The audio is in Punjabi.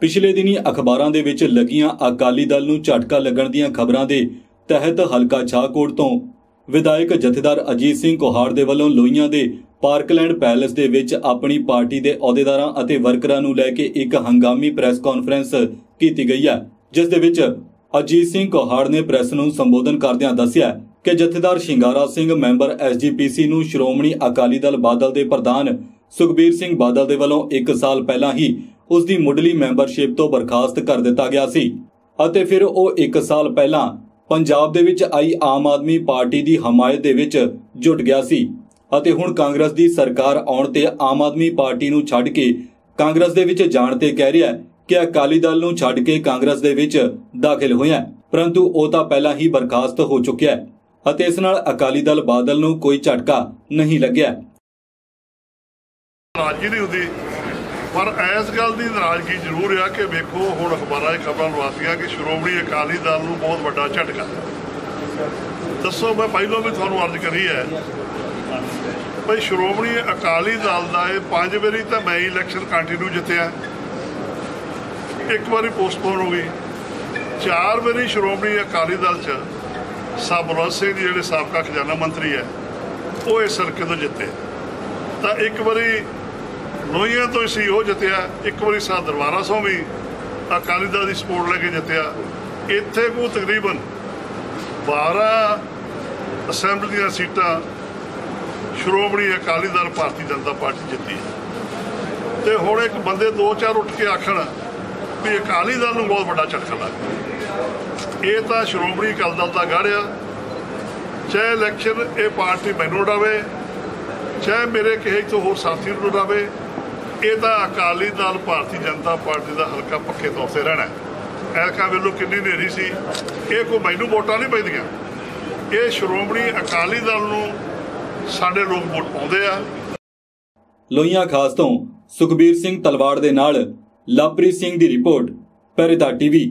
ਪਿਛਲੇ ਦਿਨੀ ਅਖਬਾਰਾਂ ਦੇ ਵਿੱਚ ਲੱਗੀਆਂ ਅਕਾਲੀ ਦਲ ਨੂੰ ਝਟਕਾ ਲੱਗਣ ਦੀਆਂ ਖਬਰਾਂ ਦੇ ਤਹਿਤ ਹਲਕਾ ਛਾਕੋਟ ਤੋਂ ਵਿਧਾਇਕ ਜਥੇਦਾਰ ਅਜੀਤ ਸਿੰਘ ਕੋਹਾੜ ਦੇ ਵੱਲੋਂ ਲੋਹੀਆਂ ਦੇ ਪਾਰਕਲੈਂਡ ਪੈਲੇਸ ਦੇ ਵਿੱਚ ਆਪਣੀ ਪਾਰਟੀ ਦੇ ਅਹੁਦੇਦਾਰਾਂ ਅਤੇ ਵਰਕਰਾਂ ਨੂੰ ਲੈ ਕੇ ਇੱਕ ਹੰਗਾਮੀ ਪ੍ਰੈਸ ਕਾਨਫਰੰਸ ਕੀਤੀ ਗਈ ਹੈ, ਜਿਸ ਦੇ ਵਿੱਚ ਅਜੀਤ ਸਿੰਘ ਕੋਹਾੜ ਨੇ ਪ੍ਰੈਸ ਨੂੰ ਸੰਬੋਧਨ ਕਰਦਿਆਂ ਦੱਸਿਆ ਕਿ ਜਥੇਦਾਰ ਸ਼ਿੰਗਾਰਾ ਸਿੰਘ ਮੈਂਬਰ ਐਸਜੀਪੀਸੀ ਨੂੰ ਸ਼੍ਰੋਮਣੀ ਅਕਾਲੀ ਦਲ ਬਾਦਲ ਦੇ ਪ੍ਰਧਾਨ ਸੁਖਬੀਰ ਸਿੰਘ ਬਾਦਲ ਦੇ ਵੱਲੋਂ 1 ਸਾਲ ਪਹਿਲਾਂ ਹੀ ਉਸ ਦੀ ਮੁੱਢਲੀ ਮੈਂਬਰਸ਼ਿਪ ਤੋਂ ਬਰਖਾਸਤ ਕਰ ਦਿੱਤਾ ਗਿਆ ਸੀ ਅਤੇ ਫਿਰ ਉਹ 1 ਸਾਲ ਪਹਿਲਾਂ ਪੰਜਾਬ ਦੇ ਵਿੱਚ ਆਈ ਆਮ ਆਦਮੀ ਪਾਰਟੀ ਦੀ ਹਮਾਇਤ ਦੇ ਵਿੱਚ ਜੁਟ ਗਿਆ ਸੀ ਅਤੇ ਹੁਣ ਕਾਂਗਰਸ ਦੀ ਸਰਕਾਰ ਆਉਣ ਤੇ ਆਮ ਆਦਮੀ ਪਾਰਟੀ ਨੂੰ ਛੱਡ ਕੇ ਕਾਂਗਰਸ ਦੇ ਵਿੱਚ ਜਾਣ ਤੇ ਕਹਿ ਰਿਹਾ ਕਿ ਅਕਾਲੀ ਦਲ ਨੂੰ ਛੱਡ ਕੇ ਕਾਂਗਰਸ ਦੇ ਵਿੱਚ ਦਾਖਲ ਹੋਇਆ ਪਰੰਤੂ ਉਹ ਤਾਂ ਪਹਿਲਾਂ ਹੀ ਬਰਖਾਸਤ ਹੋ ਚੁੱਕਿਆ ਅਤੇ ਇਸ ਨਾਲ ਅਕਾਲੀ ਦਲ ਬਾਦਲ ਨੂੰ ਕੋਈ ਝਟਕਾ ਨਹੀਂ ਲੱਗਿਆ। ਨਾਰਾਜ਼ਗੀ ਨਹੀਂ ਹੁੰਦੀ ਪਰ ਇਸ ਗੱਲ ਦੀ ਨਾਰਾਜ਼ਗੀ ਜ਼ਰੂਰ ਆ ਕਿ ਵੇਖੋ, ਹੁਣ ਅਖਬਾਰਾਂ 'ਚ ਖਬਰਾਂ ਲਵਾਤੀਆਂ ਕਿ ਸ਼੍ਰੋਮਣੀ ਅਕਾਲੀ ਦਲ ਨੂੰ ਬਹੁਤ ਵੱਡਾ ਝਟਕਾ। ਦੱਸੋ, ਮੈਂ ਪਹਿਲਾਂ ਵੀ ਤੁਹਾਨੂੰ ਅਰਜ਼ ਕਰੀ ਹੈ ਭਈ ਸ਼੍ਰੋਮਣੀ ਅਕਾਲੀ ਦਲ ਦਾ ਇਹ ਪੰਜ ਵਾਰੀ ਤਾਂ ਮੈਂ ਇਲੈਕਸ਼ਨ ਕੰਟੀਨਿਊ ਜਿੱਤਿਆ। ਇੱਕ ਵਾਰੀ ਪੋਸਟਪੋਨ ਹੋ ਗਈ। ਚਾਰ ਵਾਰੀ ਸ਼੍ਰੋਮਣੀ ਅਕਾਲੀ ਦਲ 'ਚ ਸਰਬਰਾਜ ਸਿੰਘ ਜੀ, ਜਿਹੜੇ ਸਾਬਕਾ ਖਜ਼ਾਨਾ ਮੰਤਰੀ ਹੈ, ਉਹ ਇਸ ਹਲਕੇ ਤੋਂ ਜਿੱਤੇ। ਤਾਂ ਇੱਕ ਵਾਰੀ ਲੋਹੀਆਂ ਤੋਂ ਸੀ ਉਹ ਜਿੱਤਿਆ। ਇੱਕ ਵਾਰੀ ਸਾ ਦਰਬਾਰਾ ਸੋਂ ਵੀ ਅਕਾਲੀ ਦਲ ਦੀ ਸਪੋਰਟ ਲੈ ਕੇ ਜਿੱਤਿਆ। ਇੱਥੇ ਕੋ ਤਕਰੀਬਨ 12 ਅਸੈਂਬਲੀ ਦੀਆਂ ਸੀਟਾਂ ਸ਼੍ਰੋਮਣੀ ਅਕਾਲੀ ਦਲ ਭਾਰਤੀ ਜਨਤਾ ਪਾਰਟੀ ਜਿੱਤੀ। ਹੈ। ਤੇ ਹੁਣ ਇੱਕ ਬੰਦੇ ਦੋ ਚਾਰ ਉੱਠ ਕੇ ਆਖਣ ਵੀ ਅਕਾਲੀ ਦਲ ਨੂੰ ਬਹੁਤ ਵੱਡਾ ਝਟਕਾ ਲੱਗ ਇਹ ਤਾਂ ਸ਼੍ਰੋਮਣੀ ਅਕਾਲੀ ਦਲ ਦਾ ਗੜਿਆ ਚਾਹੇ ਇਲੈਕਸ਼ਨ ਇਹ ਪਾਰਟੀ ਮੈਨੂੰ ਉਡਾਵੇ ਚਾਹੇ ਮੇਰੇ ਕਿਸੇ ਤੋਂ ਹੋਰ ਸਾਥੀ ਨੂੰ ਉਡਾਵੇ ਇਹ ਤਾਂ ਅਕਾਲੀ ਦਲ, ਭਾਰਤੀ ਜਨਤਾ ਪਾਰਟੀ ਦਾ ਹਲਕਾ ਪੱਕੇ ਤੌਰ ਤੇ ਰਹਿਣਾ ਐਲਕਾ ਵੇਲੋ ਕਿੰਨੀ ਹਨੇਰੀ ਸੀ, ਇਹ ਕੋਈ ਮੈਨੂੰ ਵੋਟਾਂ ਨਹੀਂ ਪੈਂਦੀਆਂ। ਇਹ ਸ਼੍ਰੋਮਣੀ ਅਕਾਲੀ ਦਲ ਨੂੰ ਸਾਡੇ ਲੋਕ ਵੋਟ ਪਾਉਂਦੇ ਆ। ਲੋਹੀਆਂ ਖਾਸ ਤੋਂ ਸੁਖਬੀਰ ਸਿੰਘ ਤਲਵਾੜ ਦੇ ਨਾਲ ਲਵਪ੍ਰੀਤ ਸਿੰਘ ਦੀ ਰਿਪੋਰਟ ਪਹਿਰੇਦਾਰ ਟੀਵੀ।